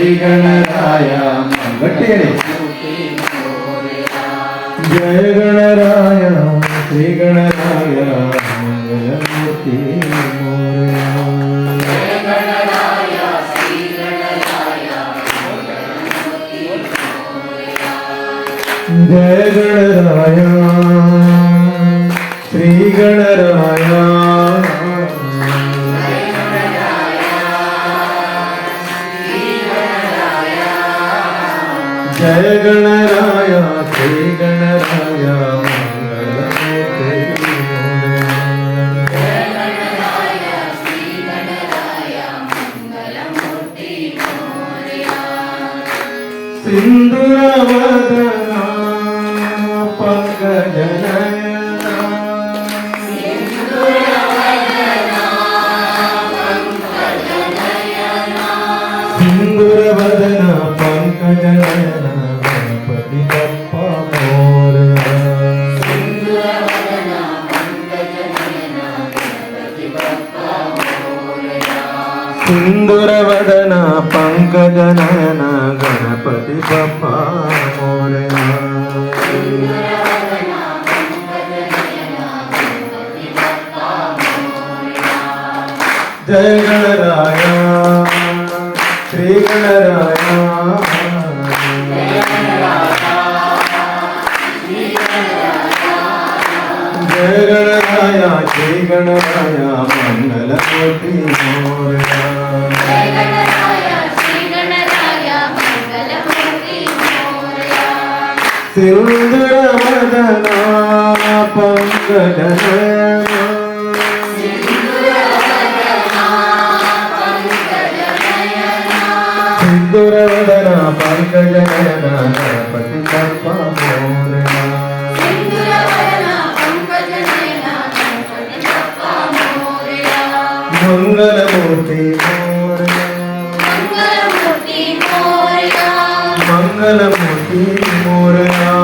శ్రీ గణరాయ గట్టిగానే జయ గణరాయ శ్రీ గణరాయ మంగళమూర్తి మోరయా. జయ గణరాయ శ్రీ గణరాయ జయ గణరాయ శ్రీ గణరాయ మంగళమూర్తి. సింధురవదన ఇందురవదన పంకజనయన గణపతి బప్ప జయ గణరాయ శ్రీ గణరాయ. జయ గణరాయ శ్రీ గణరాయ మంగళమూర్తి మోరయా సింధుర వదన పంకజనయన సింధుర వదన పంకజనయన గణపతి బప్ప మోరయా మంగళమూర్తి మోరయా మంగళమూర్తి